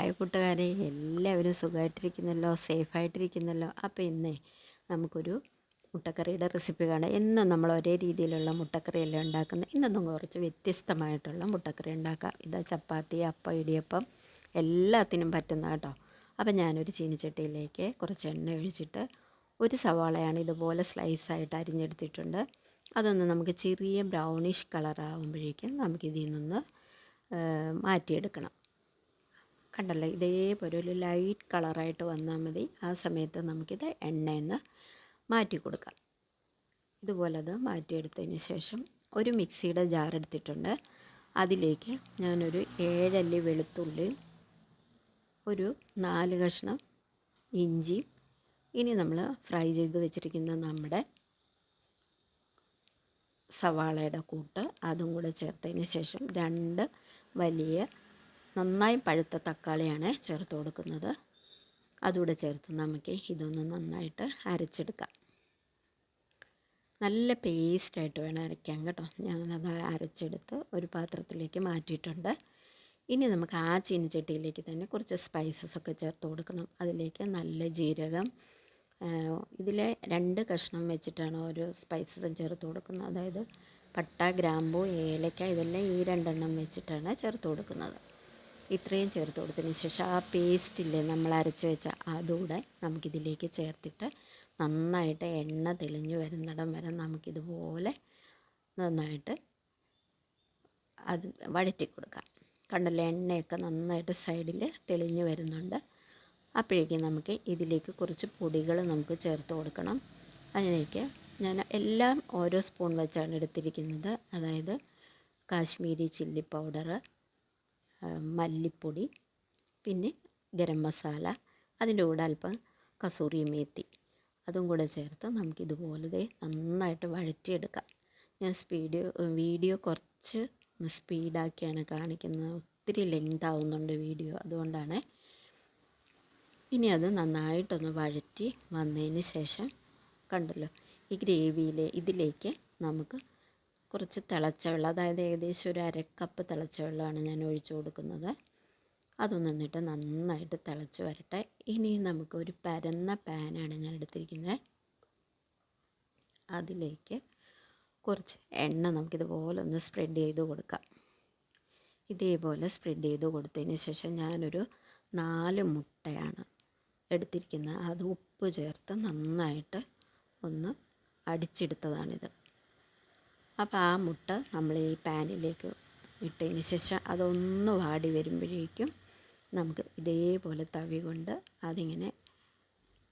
Hi കൂട്ടുകാരെ എല്ലാവരും സുഖമായിട്ടിരിക്കുന്നല്ലോ സേഫായിട്ടിരിക്കുന്നല്ലോ. അപ്പോൾ ഇന്നേ നമുക്കൊരു മുട്ടക്കറിയുടെ റെസിപ്പി കാണാം. എന്നും നമ്മൾ ഒരേ രീതിയിലുള്ള മുട്ടക്കറിയല്ലേ ഉണ്ടാക്കുന്നത് ഇന്നൊന്നും കുറച്ച് വ്യത്യസ്തമായിട്ടുള്ള മുട്ടക്കറി ഉണ്ടാക്കാം. ഇതാ ചപ്പാത്തി അപ്പം ഇടിയപ്പം എല്ലാത്തിനും പറ്റുന്ന കേട്ടോ. അപ്പം ഞാനൊരു ചീനിച്ചട്ടിയിലേക്ക് കുറച്ച് എണ്ണ ഒഴിച്ചിട്ട് ഒരു സവാളയാണ് ഇതുപോലെ സ്ലൈസായിട്ട് അരിഞ്ഞെടുത്തിട്ടുണ്ട്. അതൊന്ന് നമുക്ക് ചെറിയ ബ്രൗണിഷ് കളറാകുമ്പോഴേക്കും നമുക്കിതിൽ നിന്ന് മാറ്റിയെടുക്കണം. കണ്ടല്ലോ? ഇതേപോലെ ഒരു ലൈറ്റ് കളറായിട്ട് വന്നാൽ മതി. ആ സമയത്ത് നമുക്കിത് എണ്ണയിൽ നിന്ന് മാറ്റി കൊടുക്കാം. ഇതുപോലെ അത് മാറ്റിയെടുത്തതിന് ശേഷം ഒരു മിക്സിയുടെ ജാർ എടുത്തിട്ടുണ്ട്. അതിലേക്ക് ഞാനൊരു ഏഴല്ലി വെളുത്തുള്ളി ഒരു നാല് കഷ്ണം ഇഞ്ചി ഇനി നമ്മൾ ഫ്രൈ ചെയ്ത് വെച്ചിരിക്കുന്ന നമ്മുടെ സവാളയുടെ കൂട്ട് അതും കൂടെ ചേർത്തതിന് ശേഷം രണ്ട് വലിയ നന്നായി പഴുത്ത തക്കാളിയാണ് ചേർത്ത് കൊടുക്കുന്നത്. അതുകൂടെ ചേർത്ത് നമുക്ക് ഇതൊന്ന് നന്നായിട്ട് അരച്ചെടുക്കാം. നല്ല പേസ്റ്റായിട്ട് വേണം അരയ്ക്കാൻ കേട്ടോ. ഞാനത് അരച്ചെടുത്ത് ഒരു പാത്രത്തിലേക്ക് മാറ്റിയിട്ടുണ്ട്. ഇനി നമുക്ക് ആ ചീനിച്ചട്ടിയിലേക്ക് തന്നെ കുറച്ച് സ്പൈസസ് ഒക്കെ ചേർത്ത് കൊടുക്കണം. അതിലേക്ക് നല്ല ജീരകം ഇതിലെ രണ്ട് കഷ്ണം വെച്ചിട്ടാണ് ഓരോ സ്പൈസസും ചേർത്ത് കൊടുക്കുന്നത്. അതായത് പട്ട ഗ്രാമ്പു ഏലക്ക ഇതെല്ലാം ഈ രണ്ടെണ്ണം വെച്ചിട്ടാണ് ചേർത്ത് കൊടുക്കുന്നത്. ഇത്രയും ചേർത്ത് കൊടുത്തതിന് ശേഷം ആ പേസ്റ്റില്ലേ നമ്മൾ അരച്ച് വെച്ച അതുകൂടെ നമുക്കിതിലേക്ക് ചേർത്തിട്ട് നന്നായിട്ട് എണ്ണ തെളിഞ്ഞു വരുന്നിടം വരെ നമുക്കിതുപോലെ നന്നായിട്ട് അത് വഴറ്റി കൊടുക്കാം. കണ്ടല്ലോ എണ്ണയൊക്കെ നന്നായിട്ട് സൈഡിൽ തെളിഞ്ഞു വരുന്നുണ്ട്. അപ്പോഴേക്കും നമുക്ക് ഇതിലേക്ക് കുറച്ച് പൊടികൾ നമുക്ക് ചേർത്ത് കൊടുക്കണം. അതിലേക്ക് ഞാൻ എല്ലാം ഓരോ സ്പൂൺ വെച്ചാണ് എടുത്തിരിക്കുന്നത്. അതായത് കാശ്മീരി ചില്ലി പൗഡർ മല്ലിപ്പൊടി പിന്നെ ഗരം മസാല അതിന്റെ കൂടെ അല്പം കസൂറി മേത്തി. അതും കൂടെ ചേർത്ത് നമുക്കിതുപോലെ നന്നായിട്ട് വഴറ്റിയെടുക്കാം. ഞാൻ സ്പീഡ് വീഡിയോ കുറച്ച് സ്പീഡാക്കിയാണ് കാണിക്കുന്നത്. ഒത്തിരി ലെങ്ത് ആവുന്നുണ്ട് വീഡിയോ അതുകൊണ്ടാണ്. ഇനി അത് നന്നായിട്ടൊന്ന് വഴറ്റി വന്നതിന് ശേഷം കണ്ടല്ലോ ഈ ഗ്രേവിയിലെ ഇതിലേക്ക് നമുക്ക് കുറച്ച് തിളച്ച വെള്ളം അതായത് ഏകദേശം ഒരു അരക്കപ്പ് തിളച്ച വെള്ളമാണ് ഞാൻ ഒഴിച്ചു കൊടുക്കുന്നത്. അതൊന്നിട്ട് നന്നായിട്ട് തിളച്ച് വരട്ടെ. ഇനി നമുക്ക് ഒരു പരന്ന പാനാണ് ഞാൻ എടുത്തിരിക്കുന്നത്. അതിലേക്ക് കുറച്ച് എണ്ണ നമുക്കിതുപോലെ ഒന്ന് സ്പ്രെഡ് ചെയ്ത് കൊടുക്കാം. ഇതേപോലെ സ്പ്രെഡ് ചെയ്ത് കൊടുത്തതിന് ശേഷം ഞാനൊരു നാല് മുട്ടയാണ് എടുത്തിരിക്കുന്നത്. അത് ഉപ്പ് ചേർത്ത് നന്നായിട്ട് ഒന്ന് അടിച്ചെടുത്തതാണിത്. അപ്പോൾ ആ മുട്ട നമ്മൾ ഈ പാനിലേക്ക് ഇട്ടതിന് ശേഷം അതൊന്ന് വാടി വരുമ്പോഴേക്കും നമുക്ക് ഇതേപോലെ തവി കൊണ്ട് അതിങ്ങനെ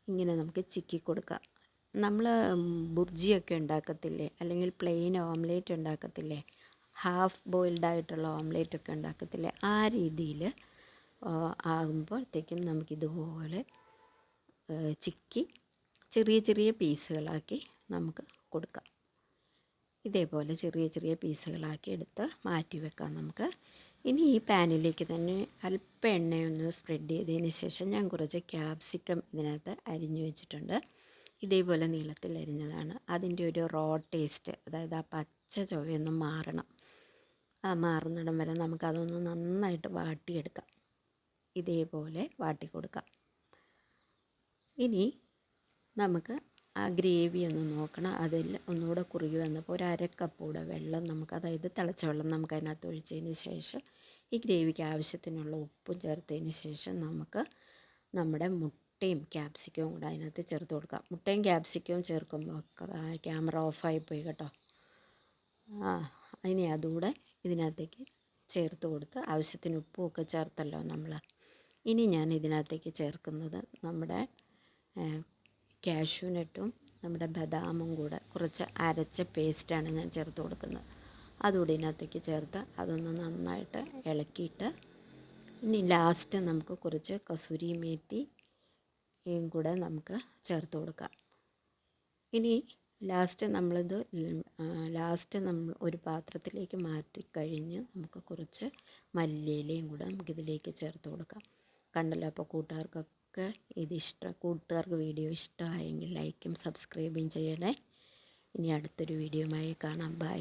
ഇങ്ങനെ നമുക്ക് ചിക്കി കൊടുക്കാം. നമ്മൾ ബുർജിയൊക്കെ ഉണ്ടാക്കത്തില്ലേ? അല്ലെങ്കിൽ പ്ലെയിൻ ഓംലേറ്റ് ഉണ്ടാക്കത്തില്ലേ? ഹാഫ് ബോയിൽഡ് ആയിട്ടുള്ള ഓംലേറ്റ് ഒക്കെ ഉണ്ടാക്കത്തില്ലേ? ആ രീതിയിൽ ആകുമ്പോഴത്തേക്കും നമുക്കിതുപോലെ ചിക്കി ചെറിയ ചെറിയ പീസുകളാക്കി നമുക്ക് കൊടുക്കാം. ഇതേപോലെ ചെറിയ ചെറിയ പീസുകളാക്കി എടുത്ത് മാറ്റി വെക്കാം നമുക്ക്. ഇനി ഈ പാനിലേക്ക് തന്നെ അല്പം എണ്ണയൊന്ന് സ്പ്രെഡ് ചെയ്തതിന് ശേഷം ഞാൻ കുറച്ച് ക്യാപ്സിക്കം ഇതിനകത്ത് അരിഞ്ഞു വെച്ചിട്ടുണ്ട്. ഇതേപോലെ നീളത്തിൽ അരിഞ്ഞതാണ്. അതിന്റെ ഒരു റോ ടേസ്റ്റ് അതായത് ആ പച്ച ചുവയൊന്നും മാറണം. ആ മാറുന്നിടം വരെ നമുക്കതൊന്ന് നന്നായിട്ട് വാട്ടിയെടുക്കാം. ഇതേപോലെ വാട്ടി കൊടുക്കാം ഇനി നമുക്ക് ആ ഗ്രേവി ഒന്ന് നോക്കണം. അതിൽ ഒന്നുകൂടെ കുറുകി വന്നപ്പോൾ ഒരു അരക്കപ്പൂടെ വെള്ളം നമുക്ക് അതായത് തിളച്ച വെള്ളം നമുക്ക് അതിനകത്ത് ഒഴിച്ചതിന് ശേഷം ഈ ഗ്രേവിക്ക് ആവശ്യത്തിനുള്ള ഉപ്പും ചേർത്തതിന് ശേഷം നമുക്ക് നമ്മുടെ മുട്ടയും ക്യാപ്സിക്കവും കൂടെ അതിനകത്ത് ചേർത്ത് കൊടുക്കാം. മുട്ടയും ക്യാപ്സിക്കവും ചേർക്കുമ്പോൾ ക്യാമറ ഓഫായി പോയി കേട്ടോ. ആ അതിനെ അതുകൂടെ ഇതിനകത്തേക്ക് ചേർത്ത് കൊടുത്ത് ആവശ്യത്തിന് ഉപ്പും ഒക്കെ ചേർത്തല്ലോ നമ്മൾ ഇനി ഞാൻ ഇതിനകത്തേക്ക് ചേർക്കുന്നത് നമ്മുടെ കാഷ്യൂനട്ടും നമ്മുടെ ബദാമും കൂടെ കുറച്ച് അരച്ച പേസ്റ്റാണ് ഞാൻ ചേർത്ത് കൊടുക്കുന്നത്. അതുകൂടി ഇതിനകത്തേക്ക് ചേർത്ത് അതൊന്ന് നന്നായിട്ട് ഇളക്കിയിട്ട് ഇനി ലാസ്റ്റ് നമുക്ക് കുറച്ച് കസൂരി മേത്തി കൂടെ നമുക്ക് ചേർത്ത് കൊടുക്കാം. ഇനി ലാസ്റ്റ് നമ്മളിത് ലാസ്റ്റ് നമ്മൾ ഒരു പാത്രത്തിലേക്ക് മാറ്റി കഴിഞ്ഞ് നമുക്ക് കുറച്ച് മല്ലിയിലയും കൂടെ നമുക്കിതിലേക്ക് ചേർത്ത് കൊടുക്കാം. കണ്ടല്ലോ അപ്പോൾ കൂട്ടുകാർക്കൊക്കെ നിങ്ങൾക്ക് ഇത് കൂട്ടുകാർക്ക് വീഡിയോ ഇഷ്ടമായെങ്കിൽ ലൈക്കും സബ്സ്ക്രൈബും ചെയ്യണേ. ഇനി അടുത്തൊരു വീഡിയോയുമായി കാണാം. ബൈ.